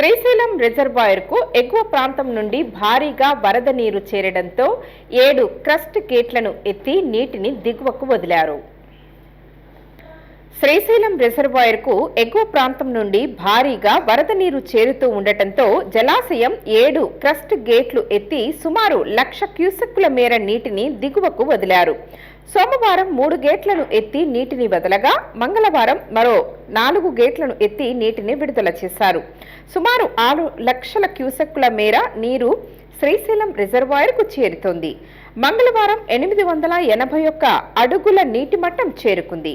శ్రీశైలం రిజర్వాయర్కు ఎగువ ప్రాంతం నుండి భారీగా వరద నీరు చేరడంతో ఏడు క్రస్ట్ గేట్లను ఎత్తి నీటిని దిగువకు వదిలారు. శ్రీశైలం రిజర్వాయర్కు ఎగువ ప్రాంతం నుండి భారీగా వరద నీరు చేరుతూ ఉండటంతో జలాశయం ఏడు క్రస్ట్ గేట్లు ఎత్తి సుమారు లక్ష క్యూసెక్కుల మేర నీటిని దిగువకు వదిలారు. సోమవారం మూడు గేట్లను ఎత్తి నీటిని వదలగా మంగళవారం మరో నాలుగు గేట్లను ఎత్తి నీటిని విడుదల చేశారు. సుమారు ఆరు లక్షల క్యూసెక్కుల మేర నీరు శ్రీశైలం రిజర్వాయర్కు చేరుతోంది. మంగళవారం ఎనిమిది వందల ఎనభై ఒక్క అడుగుల నీటి మట్టం చేరుకుంది.